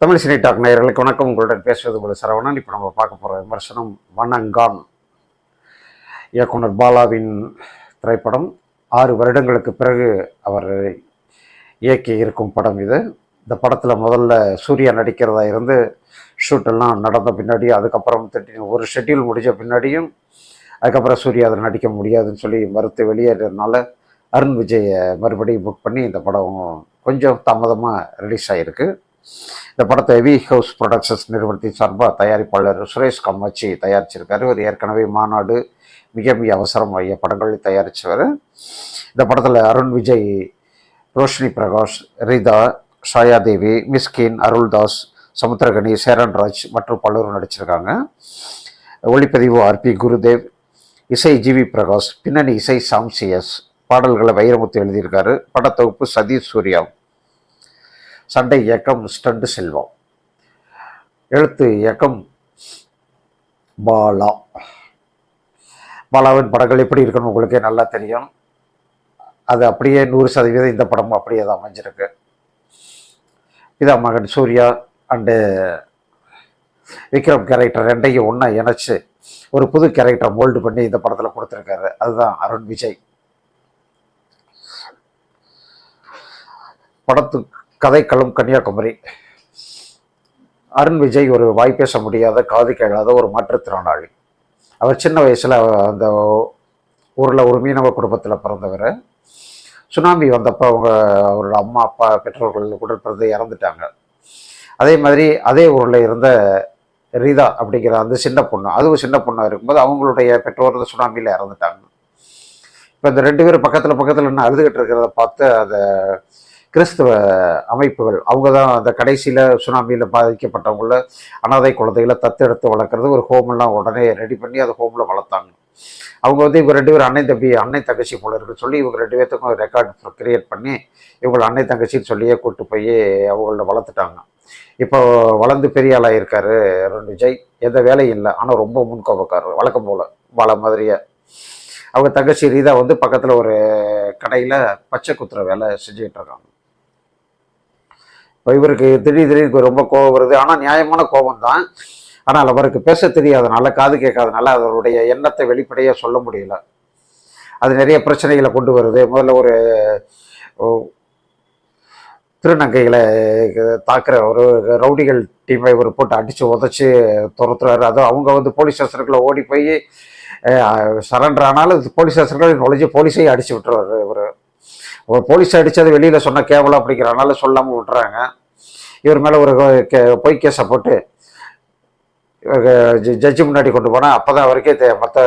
Tamil cine talk நேயர்களுக்கு வணக்கம். உங்களுடன் பேசுவது போல சரவணன். இப்போ நம்ம பார்க்க போகிற விமர்சனம் வனங்கான் இயக்குனர் பாலாவின் திரைப்படம் ஆறு வருடங்களுக்கு பிறகு அவர் இயக்கி இருக்கும் படம் இது. இந்த படத்தில் முதல்ல சூர்யா நடிக்கிறதா இருந்து ஷூட்டெல்லாம் நடந்த பின்னாடி அதுக்கப்புறம் திட்டி ஒரு ஷெட்யூல் முடிஞ்ச பின்னாடியும் அதுக்கப்புறம் சூர்யா அதில் நடிக்க முடியாதுன்னு சொல்லி மறுத்து வெளியேறதுனால அருண் விஜயை மறுபடியும் புக் பண்ணி இந்த படம் கொஞ்சம் தாமதமாக ரிலீஸ் ஆகிருக்கு இந்த படத்தை வி ஹவுஸ் ப்ரொடக்ஷன்ஸ் நிறுவனத்தின் சார்பாக தயாரிப்பாளர் சுரேஷ் கம்மாச்சி தயாரிச்சிருக்காரு. ஒரு ஏற்கனவே மாநாடு மிக மிக அவசரம் ஆகிய படங்களை தயாரித்தவர் இந்த படத்தில் அருண் விஜய் ரோஷினி பிரகாஷ் ரீதா ஷாயாதேவி மிஸ்கின் அருள்தாஸ் சமுத்திரகனி சேரன்ராஜ் மற்றும் பலரும் நடிச்சிருக்காங்க. ஒளிப்பதிவு ஆர்பி குருதேவ் இசை ஜிவி பிரகாஷ் பின்னணி இசை சாம்சியஸ் பாடல்களை வைரமுத்து எழுதியிருக்காரு. படத்தொகுப்பு சதீஷ் சூர்யா. சண்டை இயக்கம் ஸ்டண்டு செல்வம். எழுத்து இயக்கம் பாலா. பாலாவின் படங்கள் எப்படி இருக்குன்னு உங்களுக்கே நல்லா தெரியும். அது அப்படியே நூறு சதவீதம் இந்த படமும் அப்படியே தான் அமைஞ்சிருக்கு. இதா மகன் சூர்யா அண்டு விக்ரம் கேரக்டர் ரெண்டையும் ஒன்றா இணைச்சி ஒரு புது கேரக்டர் மோல்டு பண்ணி இந்த படத்தில் கொடுத்துருக்காரு. அதுதான் அருண் விஜய். படத்துக்கு கதைக்களம் கன்னியாகுமரி. அருண் விஜய் ஒரு வாய் பேச முடியாத காது கேளாத ஒரு மாற்றுத்திறனாளி. அவர் சின்ன வயசில் அந்த ஊரில் ஒரு மீனவ குடும்பத்தில் பிறந்தவர். சுனாமி வந்தப்போ அவங்க அவரோட அம்மா அப்பா பெற்றோர்கள் கூட பிறந்து இறந்துட்டாங்க. அதே மாதிரி அதே ஊரில் இருந்த ரீதா அப்படிங்கிற அந்த சின்ன பொண்ணு அதுவும் சின்ன பொண்ணாக இருக்கும்போது அவங்களுடைய பெற்றோர் சுனாமியில் இறந்துட்டாங்க. இப்போ இந்த ரெண்டு பேரும் பக்கத்தில் பக்கத்தில் என்ன அழுதுகிட்டு இருக்கிறத பார்த்து அந்த கிறிஸ்துவ அமைப்புகள் அவங்க தான் அந்த கடைசியில் சுனாமியில் பாதிக்கப்பட்டவங்கள அனாதை குழந்தைகளை தத்தெடுத்து வளர்க்குறது. ஒரு ஹோமெல்லாம் உடனே ரெடி பண்ணி அதை ஹோமில் வளர்த்தாங்க. அவங்க வந்து இவங்க ரெண்டு பேரும் அன்னை தம்பி அன்னை தங்கச்சி போல இருக்குன்னு சொல்லி இவங்க ரெண்டு பேர்த்துக்கும் ரெக்கார்ட் கிரியேட் பண்ணி இவங்களை அன்னை தங்கச்சின்னு சொல்லியே கூட்டு போய் அவங்கள வளர்த்துட்டாங்க. இப்போ வளர்ந்து பெரிய ஆளாக இருக்காரு ரெண்டு விஜய். எந்த வேலையும் இல்லை. ஆனால் ரொம்ப முன்கோபக்காரர். வழக்கம் போல் வள மாதிரியே. அவங்க தங்கச்சி ரீதா வந்து பக்கத்தில் ஒரு கடையில் பச்சை குத்துற வேலை செஞ்சுக்கிட்டு இருக்காங்க. இவருக்கு திடீர் திடீர்னு ரொம்ப கோபம் வருது. ஆனால் நியாயமான கோபம் தான். ஆனால் அவருக்கு பேச தெரியாதனால காது கேட்காதனால அவருடைய எண்ணத்தை வெளிப்படையாக சொல்ல முடியல. அது நிறைய பிரச்சனைகளை கொண்டு வருது. முதல்ல ஒரு திருநங்கைகளை தாக்குற ஒரு ரவுடிகள் டீமை இவர் போட்டு அடித்து உதச்சி துரத்துறாரு. அதுவும் அவங்க வந்து போலீஸ் ஸ்டேஷனுக்குள்ளே ஓடி போய் சரண்டர் ஆனாலும் போலீஸ் ஸ்டேஷனுக்குள்ள நுழைஞ்சு போலீஸையும் அடித்து விட்டுருவார் இவர். போலீஸ் அடித்தது வெளியில் சொன்ன கேவலம் அப்படிங்கிறனால சொல்லாமல் விட்டுறாங்க. இவர் மேலே ஒரு கே பொய் கேஸை போட்டு ஜட்ஜு முன்னாடி கொண்டு போனால் அப்போ தான் அவருக்கே தெ மற்ற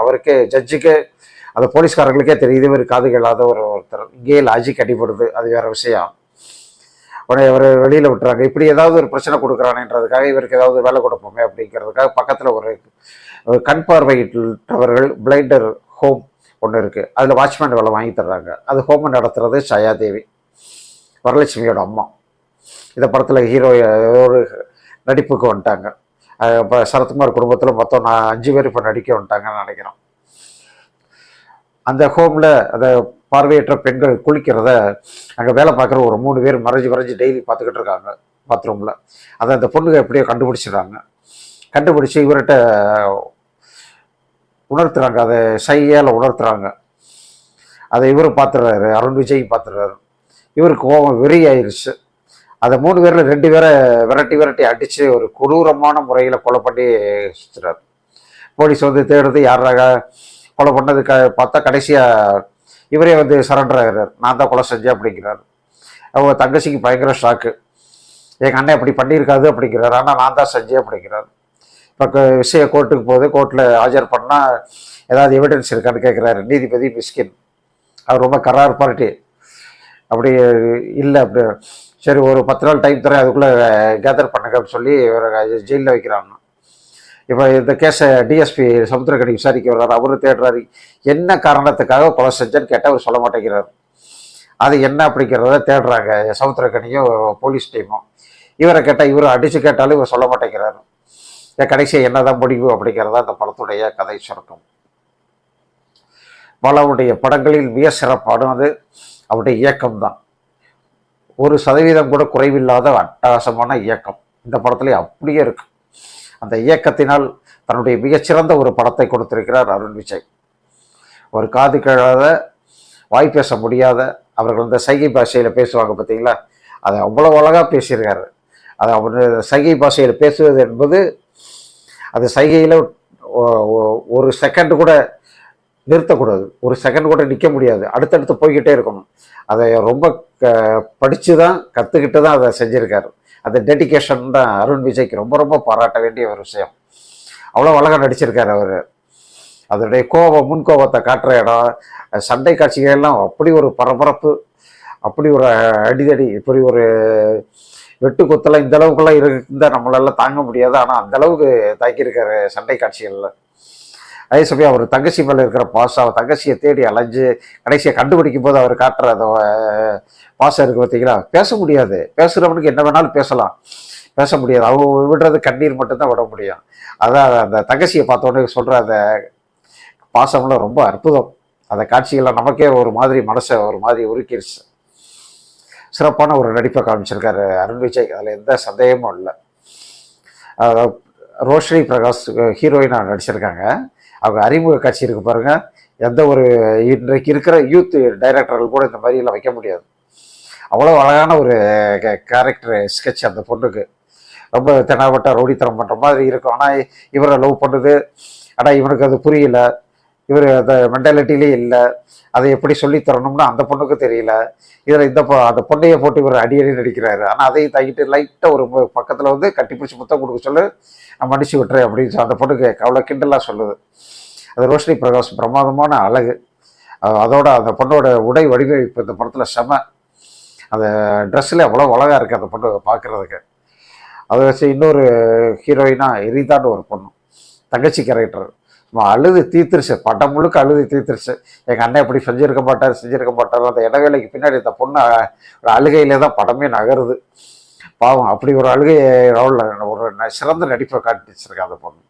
அவருக்கே ஜட்ஜுக்கே அந்த போலீஸ்காரங்களுக்கே தெரியுது இவர் காது கேளாத ஒரு ஒருத்தர். இங்கேயே லாஜிக் அடிபடுது. அது வேறு விஷயம். உடனே இவர் வெளியில் விட்டுறாங்க. இப்படி ஏதாவது ஒரு பிரச்சனை கொடுக்குறானேன்றதுக்காக இவருக்கு ஏதாவது வேலை கொடுப்போமே அப்படிங்கிறதுக்காக பக்கத்தில் ஒரு ஒரு கண் பார்வையிட்டவர்கள் பிளைண்டர் ஹோம் ஒன்று இருக்குது அதில் வாட்ச்மேன் வேலை வாங்கி தர்றாங்க. அது ஹோமம் நடத்துகிறது சயாதேவி. வரலட்சுமியோட அம்மா. இந்த படத்தில் ஹீரோ ஒரு நடிப்புக்கு வந்துட்டாங்க. இப்போ சரத்குமார் குடும்பத்தில் மொத்தம் நான் அஞ்சு பேர் இப்போ நடிக்க வந்துட்டாங்கன்னு நினைக்கிறோம். அந்த ஹோமில் அந்த பார்வையற்ற பெண்கள் குளிக்கிறத அங்கே வேலை பார்க்குற ஒரு மூணு பேர் மறைஞ்சு மறைஞ்சு டெய்லி பார்த்துக்கிட்டு இருக்காங்க பாத்ரூமில் அதை அந்த பொண்ணுங்க எப்படியோ கண்டுபிடிச்சிடுறாங்க. கண்டுபிடிச்சி இவர்கிட்ட உணர்த்துறாங்க. அதை சையால் உணர்த்துறாங்க. அதை இவரும் பார்த்துடுறாரு அருண் விஜய் பார்த்துடுறாரு இவருக்கு கோபம் வெறி ஆயிடுச்சு அதை மூணு பேரில் ரெண்டு பேரை விரட்டி விரட்டி அடித்து ஒரு கொடூரமான முறையில் கொலை பண்ணி சுற்றுறாரு போலீஸ் வந்து தேடுறது யாராக கொலை பண்ணது க பார்த்தா கடைசியாக இவரே வந்து சரண்டர் ஆகிறார் நான் தான் கொலை செஞ்சேன் அப்படிங்கிறார். அவங்க தங்கச்சிக்கு பயங்கர ஷாக்கு எங்கள் அண்ணன் அப்படி பண்ணியிருக்காது அப்படிங்கிறார். ஆனால் நான் தான் செஞ்சேன் அப்படிங்கிறார். பக்க விஷய கோர்ட்டுக்கு போகுது கோர்ட்டில் ஆஜர் பண்ணால் ஏதாவது எவிடன்ஸ் இருக்கான்னு கேட்குறாரு நீதிபதி மிஸ்கின். அவர் ரொம்ப கரார் பார்ட்டி. அப்படி இல்லை அப்படி சரி ஒரு பத்து நாள் டைம் தரேன் அதுக்குள்ளே கேதர் பண்ணுங்க அப்படின்னு சொல்லி இவர் ஜெயிலில் வைக்கிறாங்க. இப்போ இந்த கேஸை டிஎஸ்பி சமுத்திரக்கணி விசாரிக்க வர்றாரு அவரு தேடுறாரு என்ன காரணத்துக்காக கொலை செஞ்சேன்னு கேட்டால் அவர் சொல்ல மாட்டேங்கிறார். அது என்ன அப்படிங்கிறத தேடுறாங்க சமுத்திரக்கணியும் போலீஸ் டீமும் இவரை கேட்டால் இவர் அடித்து கேட்டாலும் இவர் சொல்ல மாட்டேங்கிறாரு. கடைசியாக என்னதான் முடிவு அப்படிங்கிறத அந்த படத்துடைய கதை சுருக்கம். பாலாவுடைய படங்களில் மிக சிறப்பானது அவருடைய இயக்கம்தான். ஒரு சதவீதம் கூட குறைவில்லாத அட்டகாசமான இயக்கம். இந்த படத்துல அப்படியே இருக்கு. அந்த இயக்கத்தினால் தன்னுடைய மிகச்சிறந்த ஒரு படத்தை கொடுத்திருக்கிறார் அருண் விஜய். ஒரு காது கேளாத வாய் பேச முடியாத அவர்கள் இந்த சைகை பாஷையில் பேசுவாங்க பார்த்தீங்களா அதை அவ்வளோ அழகாக பேசியிருக்காரு. அதை அவர் சைகை பாஷையில் பேசுவது என்பது அது சைகையில் ஒரு செகண்ட் கூட நிறுத்தக்கூடாது. ஒரு செகண்ட் கூட நிற்க முடியாது. அடுத்தடுத்து போய்கிட்டே இருக்கணும். அதை ரொம்ப க படித்து தான் கற்றுக்கிட்டு தான் அதை செஞ்சுருக்காரு. அந்த டெடிக்கேஷன் தான் அருண் விஜய்க்கு ரொம்ப ரொம்ப பாராட்ட வேண்டிய ஒரு விஷயம். அவ்வளோ அழகாக நடிச்சிருக்காரு அவர். அதனுடைய கோபம் முன்கோபத்தை காட்டுற இடம் சண்டை காட்சிகள் எல்லாம் அப்படி ஒரு பரபரப்பு அப்படி ஒரு அடிதடி இப்படி ஒரு வெட்டு குத்தலாம் இந்த அளவுக்குலாம் இருந்தா நம்மளால தாங்க முடியாது. ஆனால் அந்த அளவுக்கு தாக்கியிருக்காரு சண்டை காட்சிகளில். அதே சமயம் அவர் தங்கச்சி மேலே இருக்கிற பாசம் அவர் தங்கச்சியை தேடி அலைஞ்சு கடைசியை கண்டுபிடிக்கும் போது அவர் காட்டுற அந்த பாசம் இருக்கு பார்த்தீங்களா பேச முடியாது. பேசுகிறவனுக்கு என்ன வேணாலும் பேசலாம். பேச முடியாது. அவங்க விடுறது கண்ணீர் மட்டும்தான் விட முடியும். அதான் அந்த தங்கச்சியை பார்த்தோன்னே சொல்கிற அந்த பாசம்லாம் ரொம்ப அற்புதம். அந்த காட்சிகளை நமக்கே ஒரு மாதிரி மனசை ஒரு மாதிரி உருக்கிடுச்சு சிறப்பான ஒரு நடிப்பை காமிச்சிருக்காரு. அருண் விஜய் அதில் எந்த சந்தேகமும் இல்லை. ரோஷினி பிரகாஷ் ஹீரோயினாக நடிச்சிருக்காங்க. அவங்க அறிமுக காட்சி இருக்கு பாருங்கள் எந்த ஒரு இன்றைக்கு இருக்கிற யூத் டைரக்டர்கள் கூட இந்த மாதிரியெல்லாம் வைக்க முடியாது. அவ்வளோ அழகான ஒரு கேரக்டர் ஸ்கெட்ச் அந்த பொண்ணுக்கு. ரொம்ப தெனாவட்ட ரோடித்தனம் பண்ணுற மாதிரி இருக்கும். ஆனால் இவரை லவ் பண்ணுது. ஆனால் இவனுக்கு அது புரியல. இவர் அந்த மென்டாலிட்டிலே இல்லை. அதை எப்படி சொல்லி தரணும்னு அந்த பொண்ணுக்கு தெரியல. இதில் இந்த பொ- அந்த பொண்ணையை போட்டு இவர் அடி அடி நடிக்கிறாரு. ஆனால் அதையும் தங்கிட்டு லைட்டாக ஒரு பக்கத்தில் வந்து கட்டி பிடிச்சி முத்தம் கொடுக்க சொல்லு நான் மன்னிச்சு விட்டுறேன் அப்படின்னு அந்த பொண்ணுக்கு அவ்வளோ கிண்டலாக சொல்லுது. அது ரோஷினி பிரகாஷ் பிரமாதமான அழகு. அதோட அந்த பொண்ணோட உடை வடிவமைப்பு இந்த படத்தில் செம. அந்த ட்ரெஸ்ஸில் அவ்வளோ அழகாக இருக்குது அந்த பொண்ணு பார்க்குறதுக்கு அதை வச்சு இன்னொரு ஹீரோயினாக எரிதான்னு ஒரு பொண்ணு. தங்கச்சி கேரக்டர் அழுது தீர்த்துருச்சு. படம் முழுக்க அழுது தீர்த்துருச்சு. எங்கள் அண்ணன் இப்படி செஞ்சிருக்க மாட்டார் செஞ்சிருக்க மாட்டார் அந்த இடவேளைக்கு பின்னாடி இந்த பொண்ணு ஒரு அழுகையிலே தான் படமே நகருது. பாவம் அப்படி ஒரு அழுகை ரோலில் ஒரு ந- சிறந்த நடிப்பை காட்டிச்சிருக்கேன் அந்த பொண்ணு.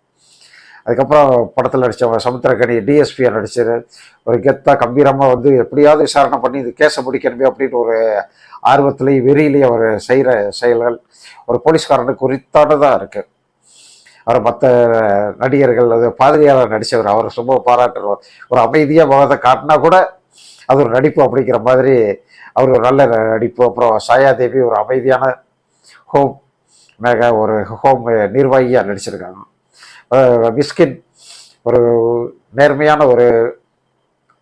அதுக்கப்புறம் படத்தில் நடித்தவங்க சமுத்திரக்கணி டிஎஸ்பியாக நடிச்சார். ஒரு கெத்தாக கம்பீரமாக வந்து எப்படியாவது விசாரணை பண்ணி இது கேஸை முடிக்கணுமே அப்படின்னு ஒரு ஆர்வத்திலேயும் வெறியிலேயே அவர் செய்கிற செயல்கள் ஒரு போலீஸ்காரனுக்கு குறித்தானதாக இருக்குது அவர் மற்ற நடிகர்கள் அது பாதிரியாளர் நடித்தவர் அவர் ரொம்ப பாராட்டுறவர் ஒரு அமைதியாக முகத்தை காட்டினா கூட அது ஒரு நடிப்பு அப்படிங்கிற மாதிரி அவர் ஒரு நல்ல நடிப்பு. அப்புறம் சாயாதேவி ஒரு அமைதியான ஹோம் மேக ஒரு ஹோம் நிர்வாகியாக நடிச்சிருக்காங்க. மிஸ்கின் ஒரு நேர்மையான ஒரு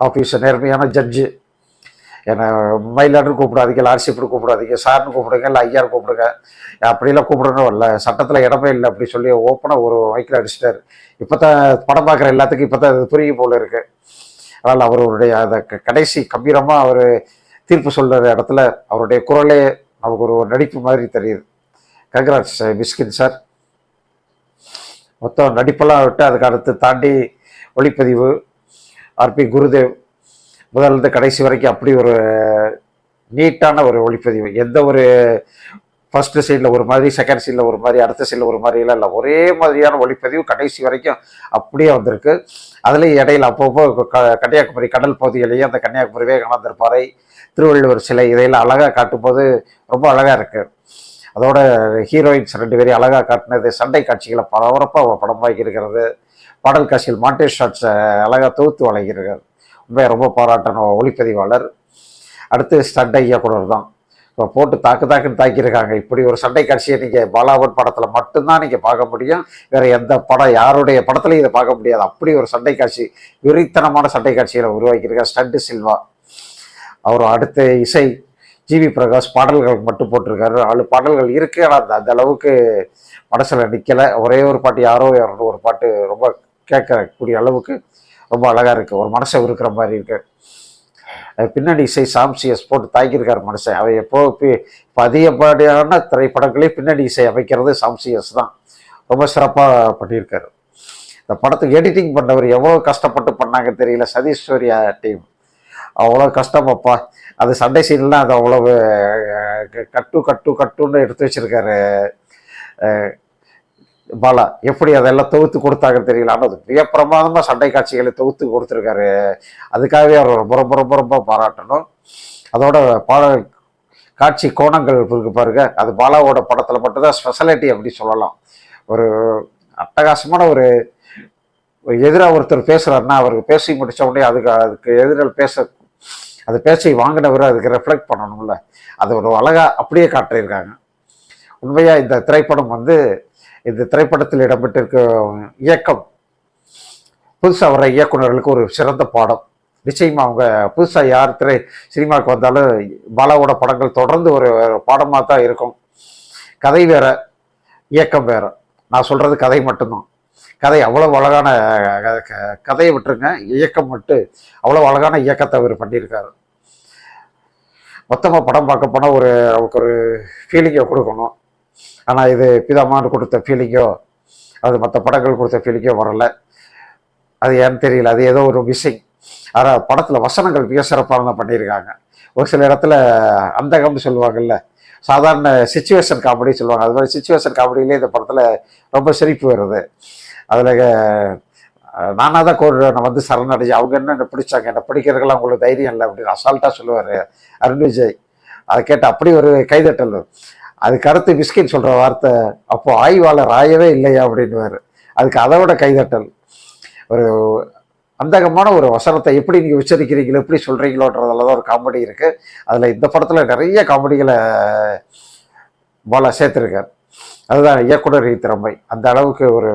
ஆஃபீஸர் நேர்மையான ஜட்ஜு என்னை மயிலாடுன்னு கூப்பிடாதீங்க லார்ட்ஷிப்னு கூப்பிடாதீங்க சார்னு கூப்பிடுங்க இல்லை ஐயார் கூப்பிடுங்க. அப்படிலாம் கூப்பிடணும் இல்லை சட்டத்தில் இடமே இல்லை அப்படி சொல்லி ஓப்பனாக ஒரு மைக்கில் அடிச்சிட்டாரு. இப்போ தான் படம் பார்க்குற எல்லாத்துக்கும் இப்போ தான் அது புரியும் போல இருக்குது அதனால் அவருடைய அந்த க- கடைசி கம்பீரமாக அவர் தீர்ப்பு சொல்கிற இடத்துல அவருடைய குரலே நமக்கு ஒரு நடிப்பு மாதிரி தெரியுது. Congrats Mysskin sir. மொத்தம் நடிப்பெல்லாம் விட்டு அதுக்கு அடுத்து தாண்டி ஒளிப்பதிவு ஆர்பி குருதேவ் முதல்ல கடைசி வரைக்கும் அப்படி ஒரு நீட்டான ஒரு ஒளிப்பதிவு. எந்த ஒரு ஃபர்ஸ்ட் சீனில் ஒரு மாதிரி செகண்ட் சீனில் ஒரு மாதிரி அடுத்த சீனில் ஒரு மாதிரிலாம் இல்லை. ஒரே மாதிரியான ஒளிப்பதிவு கடைசி வரைக்கும் அப்படியே வந்திருக்கு. அதுலேயும் இடையில அப்பப்போ க- கன்னியாகுமரி கடல் பகுதிகளையும் அந்த கன்னியாகுமரி விவேகானந்தர் பாறை திருவள்ளுவர் சிலை இதையெல்லாம் அழகாக காட்டும்போது ரொம்ப அழகாக இருக்குது அதோட ஹீரோயின்ஸ் ரெண்டு பேரையும் அழகாக காட்டினது சண்டை காட்சிகளை பரபரப்பாக படம் இருக்கிறது. பாடல் காட்சியில் மாண்டே ஷாட்ஸை அழகாக தொகுத்து வழங்கியிருக்கிறது ரொம்ப பாராட்டணும். ஒளிப்பதிவாளர் அடுத்து ஸ்டண்டை இயக்குனர் தான். இப்போ போட்டு தாக்கு தாக்குன்னு தாக்கியிருக்காங்க. இப்படி ஒரு சண்டை காட்சியை நீங்கள் பாலாவன் படத்தில் மட்டும்தான் நீங்கள் பார்க்க முடியும். வேறு எந்த படம் யாருடைய படத்துலையும் இதை பார்க்க முடியாது. அப்படி ஒரு சண்டை காட்சி விரித்தனமான சண்டை காட்சிகளை உருவாக்கியிருக்கார் ஸ்டண்டு சில்வா. அவர் அடுத்த இசை ஜிவி பிரகாஷ் பாடல்கள் மட்டும் போட்டிருக்காரு. நாலு பாடல்கள் இருக்குது ஆனால் அந்த அந்த அளவுக்கு மனசில் நிற்கலை ஒரே ஒரு பாட்டு யாரோ யாரோ ஒரு பாட்டு ரொம்ப கேட்கக்கூடிய அளவுக்கு ரொம்ப அழகாக இருக்குது ஒரு மனசை இருக்கிற மாதிரி இருக்குது பின்னணி இசை சாம்சியஸ் போட்டு தாக்கியிருக்காரு மனுஷன். அவன் எப்போ இப்போ இப்போ அதிகப்படியான திரைப்படங்களே பின்னணி இசை அமைக்கிறது சாம்சியஸ் தான். ரொம்ப சிறப்பாக பண்ணியிருக்காரு. இந்த படத்துக்கு எடிட்டிங் பண்ணவர் எவ்வளோ கஷ்டப்பட்டு பண்ணாங்க தெரியல. சதீஸ்வரியா டீம். அவ்வளோ கஷ்டமாப்பா அது சண்டை சீன்லாம் அது அவ்வளவு கட்டு கட்டு கட்டுன்னு எடுத்து வச்சிருக்காரு. பாலா எப்படி அதெல்லாம் தொகுத்து கொடுத்தாங்க தெரியல. ஆனால் அது மிக பிரமாதமாக சண்டை காட்சிகளை தொகுத்து கொடுத்துருக்காரு. அதுக்காகவே அவர் ரொம்ப ரொம்ப ரொம்ப ரொம்ப பாராட்டணும். அதோட பாடல் காட்சி கோணங்கள் இருக்கு பாருங்க. அது பாலாவோட படத்தில் மட்டும்தான் ஸ்பெஷாலிட்டி அப்படி சொல்லலாம். ஒரு அட்டகாசமான ஒரு எதிராக ஒருத்தர் பேசுகிறாருன்னா அவருக்கு பேசி முடித்த உடனே அதுக்கு அதுக்கு எதிரால் பேச அது பேச்சை வாங்கினவர் அதுக்கு ரெஃப்ளெக்ட் பண்ணணும்ல. அது ஒரு அழகாக அப்படியே காட்டியிருக்காங்க. உண்மையாக இந்த திரைப்படம் வந்து இந்த திரைப்படத்தில் இடம்பெற்றிருக்க இயக்கம் புதுசாக வர இயக்குனர்களுக்கு ஒரு சிறந்த பாடம். நிச்சயமாக அவங்க புதுசாக யார் திரை சினிமாவுக்கு வந்தாலும் பாலாவோட படங்கள் தொடர்ந்து ஒரு பாடமாக தான் இருக்கும். கதை வேற இயக்கம் வேற. நான் சொல்கிறது கதை மட்டும்தான். கதை அவ்வளோ அழகான க- க- கதையை விட்டுருங்க. இயக்கம் மட்டும் அவ்வளோ அழகான இயக்கத்தை அவர் பண்ணியிருக்காரு. மொத்தமாக படம் பார்க்க போனால் ஒரு அவருக்கு ஒரு ஃபீலிங்கை கொடுக்கணும். ஆனால் இது பிதாமான் கொடுத்த ஃபீலிங்கோ அது மற்ற படங்கள் கொடுத்த ஃபீலிங்கோ வரல. அது ஏன்னு தெரியல அது ஏதோ ஒரு மிஸ்ஸிங் ஆனால் படத்தில் வசனங்கள் மிக சிறப்பாக தான் பண்ணியிருக்காங்க. ஒரு சில இடத்துல அந்தகம்னு சொல்லுவாங்கல்ல சாதாரண சுச்சுவேஷன் காமெடி சொல்லுவாங்க. அது மாதிரி சுச்சுவேஷன் காமெடியிலே இந்த படத்தில் ரொம்ப சிரிப்பு வருது. அதில் நானாக தான் கோர் நான் வந்து சரணடைஞ்சு அவங்க என்ன என்ன பிடிச்சாங்க? என்னை பிடிக்கிறதுக்கெல்லாம் உங்களுக்கு தைரியம் இல்லை அப்படின்னு அசால்ட்டாக சொல்லுவார் அருண் விஜய் அதை கேட்டு அப்படி ஒரு கைதட்டல் அதுக்கு அடுத்து பிஸ்கின் சொல்கிற வார்த்தை அப்போ ஆய்வாளர் ஆயவே இல்லையா அப்படின்னுவார். அதுக்கு அதை விட கைதட்டல். ஒரு அந்தகமான ஒரு வசனத்தை எப்படி நீங்கள் உச்சரிக்கிறீங்களோ எப்படி சொல்கிறீங்களோன்றதுல தான் ஒரு காமெடி இருக்குது அதில் இந்த படத்தில் நிறைய காமெடிகளை பாலா சேர்த்துருக்கார். அதுதான் இயக்குனர் திறமை. அந்த அளவுக்கு ஒரு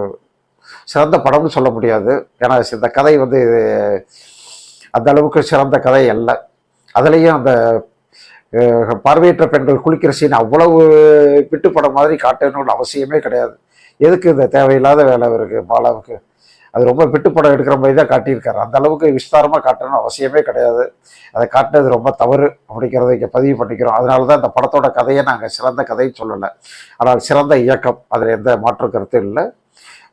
சிறந்த படம்னு சொல்ல முடியாது. ஏன்னா இந்த கதை வந்து அந்த அளவுக்கு சிறந்த கதை அல்ல. அதுலேயும் அந்த பார்வையற்ற பெண்கள் குளிக்கிற சீன் அவ்வளவு விட்டு மாதிரி காட்டணும்னு அவசியமே கிடையாது. எதுக்கு இந்த தேவையில்லாத வேலை இருக்கு? பாலாவுக்கு அது ரொம்ப விட்டுப்படம் எடுக்கிற மாதிரி தான் காட்டியிருக்காரு. அந்த அளவுக்கு விஸ்தாரமாக காட்டணும்னு அவசியமே கிடையாது. அதை காட்டினது ரொம்ப தவறு அப்படிங்கிறத இங்கே பதிவு பண்ணிக்கிறோம். அதனால தான் இந்த படத்தோட கதையை நாங்கள் சிறந்த கதைன்னு சொல்லலை. ஆனால் சிறந்த இயக்கம் அதில் எந்த மாற்று கருத்தும் இல்லை.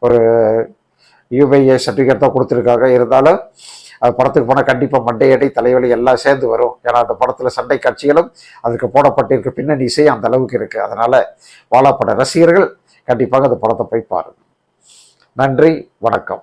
ஒரு யூபிஐ சர்டிஃபிகேட் தான் கொடுத்துருக்காங்க. இருந்தாலும் அது படத்துக்கு போனால் கண்டிப்பாக மண்டையடை தலைவலி எல்லாம் சேர்ந்து வரும். ஏன்னா அந்த படத்தில் சண்டை காட்சிகளும் அதுக்கு போடப்பட்டிருக்க. பின்னணி இசை அந்த அளவுக்கு இருக்குது அதனால் வாழாப்பட ரசிகர்கள் கண்டிப்பாக அந்த படத்தை போய் பாருங்கள் நன்றி வணக்கம்.